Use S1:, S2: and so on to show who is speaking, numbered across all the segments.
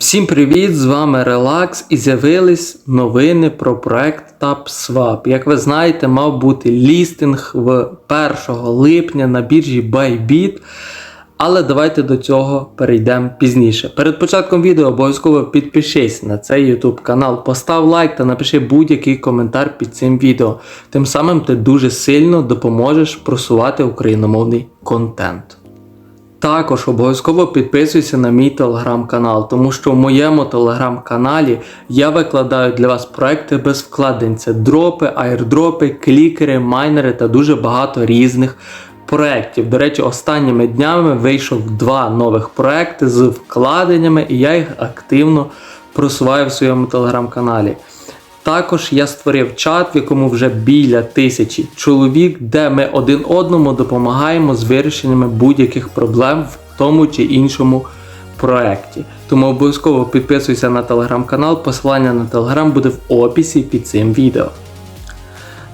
S1: Всім привіт! З вами Relax і з'явились новини про проект TapSwap. Як ви знаєте, мав бути лістинг в 1 липня на біржі Bybit. Але давайте до цього перейдемо пізніше. Перед початком відео обов'язково підпишись на цей YouTube канал, постав лайк та напиши будь-який коментар під цим відео. Тим самим ти дуже сильно допоможеш просувати україномовний контент. Також обов'язково підписуйся на мій телеграм-канал, тому що в моєму телеграм-каналі я викладаю для вас проекти без вкладень. Це дропи, айрдропи, клікери, майнери та дуже багато різних проєктів. До речі, останніми днями вийшов два нових проекти з вкладеннями, і я їх активно просуваю в своєму телеграм-каналі. Також я створив чат, в якому вже біля тисячі чоловік, де ми один одному допомагаємо з вирішеннями будь-яких проблем в тому чи іншому проєкті. Тому обов'язково підписуйся на телеграм-канал, посилання на телеграм буде в описі під цим відео.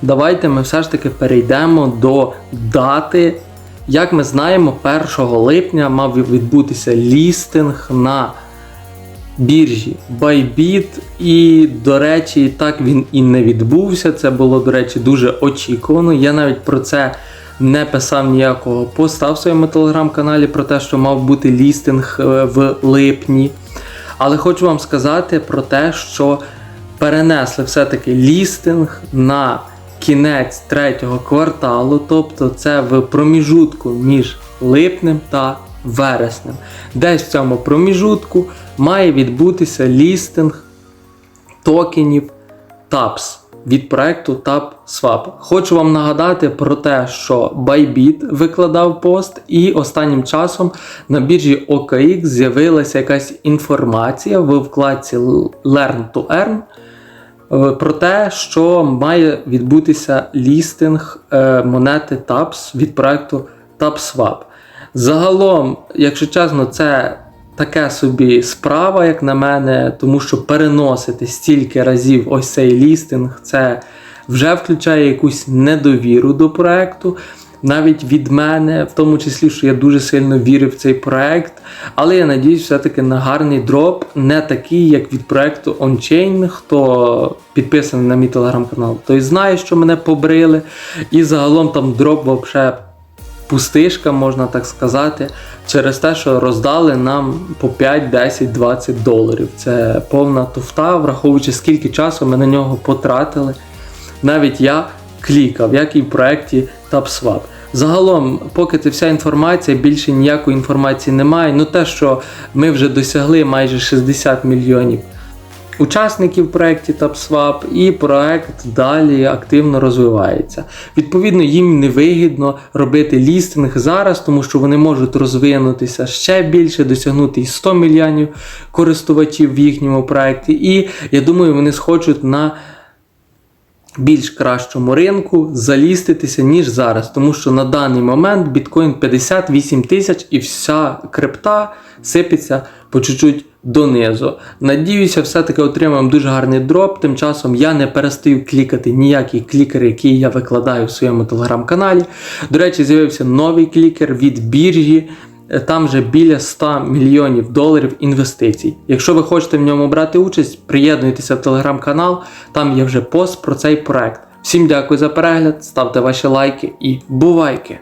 S1: Давайте ми все ж таки перейдемо до дати. Як ми знаємо, 1 липня мав відбутися лістинг на біржі Bybit. І, до речі, так він і не відбувся. Це було, до речі, дуже очікувано. Я навіть про це не писав ніякого поста в своєму телеграм-каналі про те, що мав бути лістинг е, в липні. Але хочу вам сказати про те, що перенесли все-таки лістинг на кінець третього кварталу, тобто це в проміжутку між липнем та вереснем. Десь в цьому проміжутку має відбутися лістинг токенів TAPS від проекту TapSwap. Хочу вам нагадати про те, що Bybit викладав пост, і останнім часом на біржі OKX з'явилася якась інформація в вкладці Learn to Earn е, про те, що має відбутися лістинг е, монети TAPS від проекту TapSwap. Загалом, якщо чесно, це таке собі справа, як на мене, тому що переносити стільки разів ось цей лістинг, це вже включає якусь недовіру до проекту. Навіть від мене, в тому числі, що я дуже сильно вірив в цей проект. Але я надіюсь, все-таки на гарний дроп, не такий, як від проекту OnChain, хто підписаний на мій телеграм-канал, той знає, що мене побрили. І загалом там дроп взагалі пустишка, можна так сказати, через те, що роздали нам по 5, 10, 20 доларів. Це повна туфта, враховуючи скільки часу ми на нього потратили. Навіть я клікав, як і в проєкті TapSwap. Загалом, поки це вся інформація, більше ніякої інформації немає. Ну те, що ми вже досягли майже 60 мільйонів учасників в проєкті TapSwap, і проект далі активно розвивається. Відповідно, їм невигідно робити лістинг зараз, тому що вони можуть розвинутися ще більше, досягнути і 100 мільйонів користувачів в їхньому проєкті. І я думаю, вони схочуть на більш кращому ринку заліститися, ніж зараз. Тому що на даний момент біткоін 58 тисяч і вся крипта сипеться по чуть-чуть донизу. Надіюся, все-таки отримаємо дуже гарний дроп. Тим часом я не перестаю клікати ніякі клікери, які я викладаю в своєму телеграм-каналі. До речі, з'явився новий клікер від біржі. Там вже біля 100 мільйонів доларів інвестицій. Якщо ви хочете в ньому брати участь, приєднуйтеся в телеграм-канал, там є вже пост про цей проект. Всім дякую за перегляд, ставте ваші лайки і бувайки!